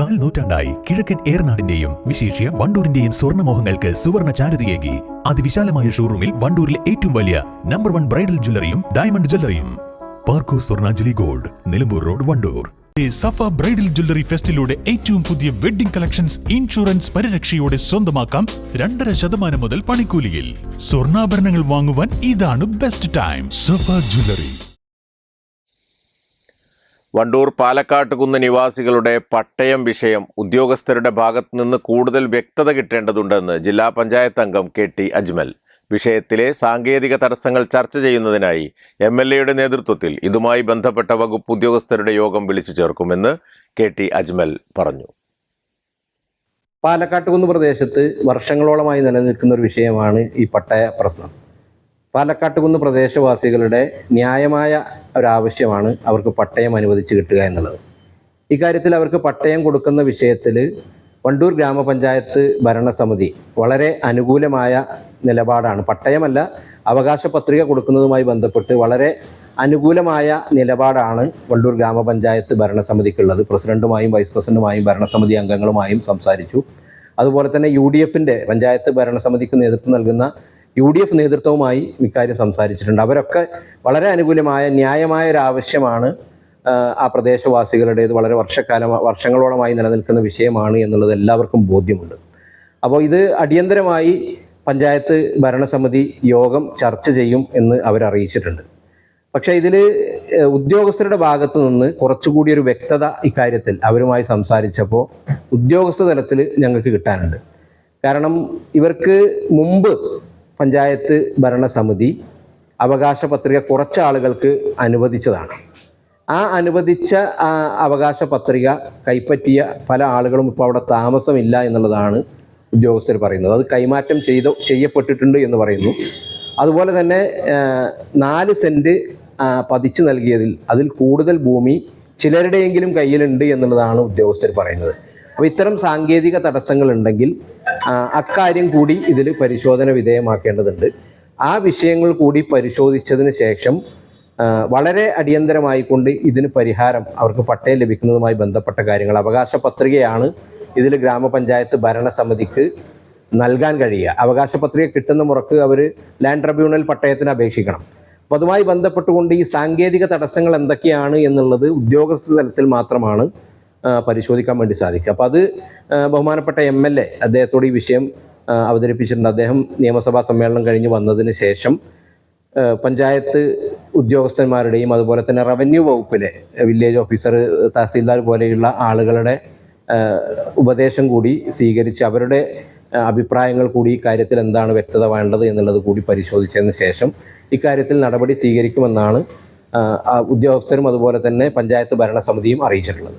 കാൽ നൂറ്റാണ്ടായി കിഴക്കൻ ഏറനാടിന്റെയും വിശേഷ്യ വണ്ടൂരിന്റെയും സ്വർണമോഹങ്ങൾക്ക് സുവർണ ചാരുതയേകി. അതിവിശാലമായ ഷോറൂമിൽ വണ്ടൂരിലെ ഏറ്റവും വലിയ നമ്പർ വൺ ബ്രൈഡൽ ജ്വല്ലറിയും ഡയമണ്ട് ജ്വല്ലറിയും പാർക്കോ Swarnanjali gold Nilambur road Wandoor. Safa bridal jewellery ഫെസ്റ്റിലൂടെ ഏറ്റവും പുതിയ വെഡിംഗ് കളക്ഷൻസ് ഇൻഷുറൻസ് പരിരക്ഷയോടെ സ്വന്തമാക്കാം രണ്ടര ശതമാനം മുതൽ പണിക്കൂലിയിൽ. സ്വർണാഭരണങ്ങൾ വാങ്ങുവാൻ ഇതാണ് best time Safa jewellery Wandoor Palakkattukunnu നിവാസികളുടെ പട്ടയം വിഷയം ഉദ്യോഗസ്ഥരുടെ ഭാഗത്തു നിന്ന് കൂടുതൽ വ്യക്തത കിട്ടേണ്ടതുണ്ടെന്ന് ജില്ലാ പഞ്ചായത്ത് അംഗം കെ ടി അജ്മൽ. വിഷയത്തിലെ സാങ്കേതിക തടസ്സങ്ങൾ ചർച്ച ചെയ്യുന്നതിനായി എം എൽ എയുടെ നേതൃത്വത്തിൽ ഇതുമായി ബന്ധപ്പെട്ട വകുപ്പ് ഉദ്യോഗസ്ഥരുടെ യോഗം വിളിച്ചു ചേർക്കുമെന്ന് കെ ടി അജ്മൽ പറഞ്ഞു. പാലക്കാട്ടുകുന്ന് പ്രദേശത്ത് വർഷങ്ങളോളമായി നിലനിൽക്കുന്ന ഒരു വിഷയമാണ് ഈ പട്ടയ പ്രശ്നം. പാലക്കാട്ടുകുന്ന് പ്രദേശവാസികളുടെ ന്യായമായ ഒരാവശ്യമാണ് അവർക്ക് പട്ടയം അനുവദിച്ച് കിട്ടുക എന്നുള്ളത്. ഇക്കാര്യത്തിൽ അവർക്ക് പട്ടയം കൊടുക്കുന്ന വിഷയത്തിൽ വണ്ടൂർ ഗ്രാമപഞ്ചായത്ത് ഭരണസമിതി വളരെ അനുകൂലമായ നിലപാടാണ്. പട്ടയമല്ല അവകാശ പത്രിക കൊടുക്കുന്നതുമായി ബന്ധപ്പെട്ട് വളരെ അനുകൂലമായ നിലപാടാണ് വണ്ടൂർ ഗ്രാമപഞ്ചായത്ത് ഭരണസമിതിക്കുള്ളത്. പ്രസിഡന്റുമായും വൈസ് പ്രസിഡന്റുമായും ഭരണസമിതി അംഗങ്ങളുമായും സംസാരിച്ചു. അതുപോലെ തന്നെ യു ഡി എഫിന്റെ പഞ്ചായത്ത് ഭരണസമിതിക്ക് നേതൃത്വം നൽകുന്ന യു ഡി എഫ് നേതൃത്വവുമായി ഇക്കാര്യം സംസാരിച്ചിട്ടുണ്ട്. അവരൊക്കെ വളരെ അനുകൂലമായ ന്യായമായ ഒരു ആവശ്യമാണ് ആ, പ്രദേശവാസികളുടെ പ്രദേശവാസികളുടേത് വളരെ വർഷക്കാലം വർഷങ്ങളോളമായി നിലനിൽക്കുന്ന വിഷയമാണ് എന്നുള്ളത് എല്ലാവർക്കും ബോധ്യമുണ്ട്. അപ്പോൾ ഇത് അടിയന്തരമായി പഞ്ചായത്ത് ഭരണസമിതി യോഗം ചർച്ച ചെയ്യും എന്ന് അവരറിയിച്ചിട്ടുണ്ട്. പക്ഷേ ഇതിൽ ഉദ്യോഗസ്ഥരുടെ ഭാഗത്ത് നിന്ന് കുറച്ചുകൂടി ഒരു വ്യക്തത ഇക്കാര്യത്തിൽ അവരുമായി സംസാരിച്ചപ്പോൾ ഉദ്യോഗസ്ഥ തലത്തിൽ ഞങ്ങൾക്ക് കിട്ടാനുണ്ട്. കാരണം ഇവർക്ക് മുമ്പ് പഞ്ചായത്ത് ഭരണസമിതി അവകാശ പത്രിക കുറച്ച് ആളുകൾക്ക് അനുവദിച്ചതാണ്. ആ അനുവദിച്ച അവകാശ പത്രിക കൈപ്പറ്റിയ പല ആളുകളും ഇപ്പോൾ അവിടെ താമസമില്ല എന്നുള്ളതാണ് ഉദ്യോഗസ്ഥർ പറയുന്നത്. അത് കൈമാറ്റം ചെയ്ത ചെയ്യപ്പെട്ടിട്ടുണ്ട് എന്ന് പറയുന്നു. അതുപോലെ തന്നെ നാല് സെന്റ് പതിച്ചു നൽകിയതിൽ അതിൽ കൂടുതൽ ഭൂമി ചിലരുടെയെങ്കിലും കയ്യിലുണ്ട് എന്നുള്ളതാണ് ഉദ്യോഗസ്ഥർ പറയുന്നത്. അപ്പോൾ ഇത്തരം സാങ്കേതിക തടസ്സങ്ങൾ ഉണ്ടെങ്കിൽ അക്കാര്യം കൂടി ഇതിൽ പരിശോധന വിധേയമാക്കേണ്ടതുണ്ട്. ആ വിഷയങ്ങൾ കൂടി പരിശോധിച്ചതിന് ശേഷം വളരെ അടിയന്തരമായിക്കൊണ്ട് ഇതിന് പരിഹാരം അവർക്ക് പട്ടയം ലഭിക്കുന്നതുമായി ബന്ധപ്പെട്ട കാര്യങ്ങൾ അവകാശ പത്രികയാണ് ഇതിൽ ഗ്രാമപഞ്ചായത്ത് ഭരണസമിതിക്ക് നൽകാൻ കഴിയുക. അവകാശ പത്രിക കിട്ടുന്ന മുറക്ക് അവർ ലാൻഡ് ട്രിബ്യൂണൽ പട്ടയത്തിന് അപേക്ഷിക്കണം. അപ്പോൾ അതുമായി ബന്ധപ്പെട്ടുകൊണ്ട് ഈ സാങ്കേതിക തടസ്സങ്ങൾ എന്തൊക്കെയാണ് എന്നുള്ളത് ഉദ്യോഗസ്ഥ തലത്തിൽ മാത്രമാണ് പരിശോധിക്കാൻ വേണ്ടി സാധിക്കും. അപ്പോൾ അത് ബഹുമാനപ്പെട്ട എം എൽ എ അദ്ദേഹത്തോട് ഈ വിഷയം അവതരിപ്പിച്ചിട്ടുണ്ട്. അദ്ദേഹം നിയമസഭാ സമ്മേളനം കഴിഞ്ഞ് വന്നതിന് ശേഷം പഞ്ചായത്ത് ഉദ്യോഗസ്ഥന്മാരുടെയും അതുപോലെ തന്നെ റവന്യൂ വകുപ്പിലെ വില്ലേജ് ഓഫീസർ തഹസീൽദാർ പോലെയുള്ള ആളുകളുടെ ഉപദേശം കൂടി സ്വീകരിച്ച് അവരുടെ അഭിപ്രായങ്ങൾ കൂടി ഈ കാര്യത്തിൽ എന്താണ് വ്യക്തത വേണ്ടത് എന്നുള്ളത് കൂടി പരിശോധിച്ചതിന് ശേഷം ഇക്കാര്യത്തിൽ നടപടി സ്വീകരിക്കുമെന്നാണ് ഉദ്യോഗസ്ഥരും അതുപോലെ തന്നെ പഞ്ചായത്ത് ഭരണസമിതിയും അറിയിച്ചിട്ടുള്ളത്.